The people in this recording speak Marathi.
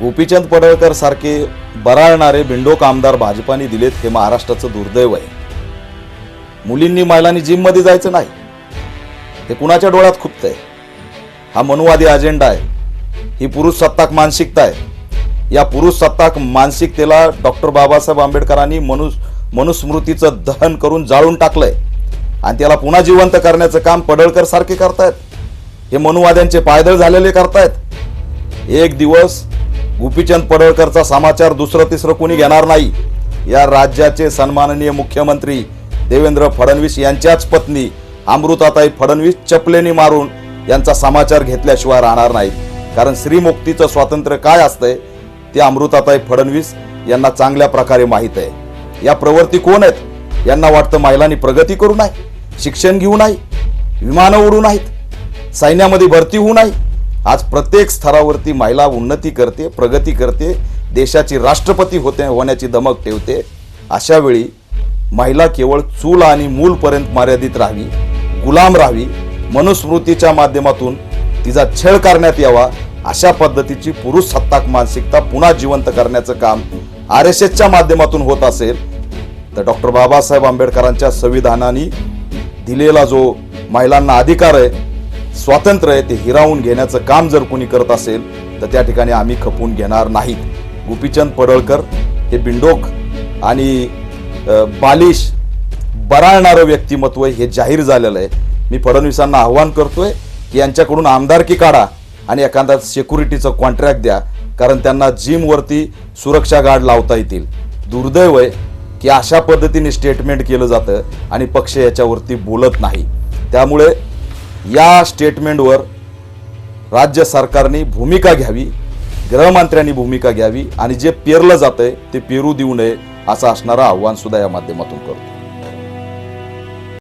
गोपीचंद पडळकर सारखे बराळणारे बिंडोक आमदार भाजपाने दिलेत हे महाराष्ट्राचं दुर्दैव आहे. मुलींनी महिलांनी जिममध्ये जायचं नाही. हे कुणाच्या डोळ्यात खुपतंय? हा मनुवादी अजेंडा आहे. ही पुरुष सत्ताक मानसिकता आहे. या पुरुष सत्ताक मानसिकतेला डॉक्टर बाबासाहेब आंबेडकरांनी मनु मनुस्मृतीचं दहन करून जाळून टाकलंय. आणि त्याला पुन्हा जिवंत करण्याचं काम पडळकर सारखे करतायत. हे मनुवाद्यांचे पायदळ झालेले करतायत. एक दिवस गोपीचंद पडळकरचा समाचार दुसरं तिसरं कोणी घेणार नाही. या राज्याचे सन्माननीय मुख्यमंत्री देवेंद्र फडणवीस यांच्याच पत्नी अमृताताई फडणवीस चपलेनी मारून यांचा समाचार घेतल्याशिवाय राहणार नाहीत. कारण श्रीमुक्तीचं स्वातंत्र्य काय असतंय ते अमृताताई फडणवीस यांना चांगल्या प्रकारे माहीत आहे. या प्रवृत्ती कोण आहेत? यांना वाटतं महिलांनी प्रगती करू नये शिक्षण घेऊ नाही विमानं उडू नाहीत सैन्यामध्ये भरती होऊ नाही आज प्रत्येक स्तरावरती महिला उन्नती करते प्रगती करते देशाची राष्ट्रपती होते होण्याची दमक ठेवते. अशा वेळी महिला केवळ चूल आणि मूलपर्यंत मर्यादित राहावी गुलाम राहावी मनुस्मृतीच्या माध्यमातून तिचा छळ करण्यात यावा अशा पद्धतीची पुरुष सत्ताक मानसिकता पुन्हा जिवंत करण्याचं काम आर एस एसच्या माध्यमातून होत असेल तर डॉक्टर बाबासाहेब आंबेडकरांच्या संविधानाने दिलेला जो महिलांना अधिकार आहे स्वातंत्र्य आहे ते हिरावून घेण्याचं काम जर कोणी करत असेल तर त्या ठिकाणी आम्ही खपून घेणार नाहीत. गोपीचंद पडळकर हे बिंडोक आणि बालिश बराळणारं व्यक्तिमत्व हे जाहीर झालेलं आहे. मी फडणवीसांना आव्हान करतोय की यांच्याकडून आमदारकी काढा आणि एखादा सिक्युरिटीचं कॉन्ट्रॅक्ट द्या कारण त्यांना जिमवरती सुरक्षा गार्ड लावता येतील. दुर्दैव आहे की अशा पद्धतीने स्टेटमेंट केलं जातं आणि पक्ष याच्यावरती बोलत नाही. त्यामुळे या स्टेटमेंटवर राज्य सरकारने भूमिका घ्यावी गृहमंत्र्यांनी भूमिका घ्यावी आणि जे पेरलं जातंय ते पेरू देऊ नये असं असणारं आव्हान सुद्धा या माध्यमातून करतो.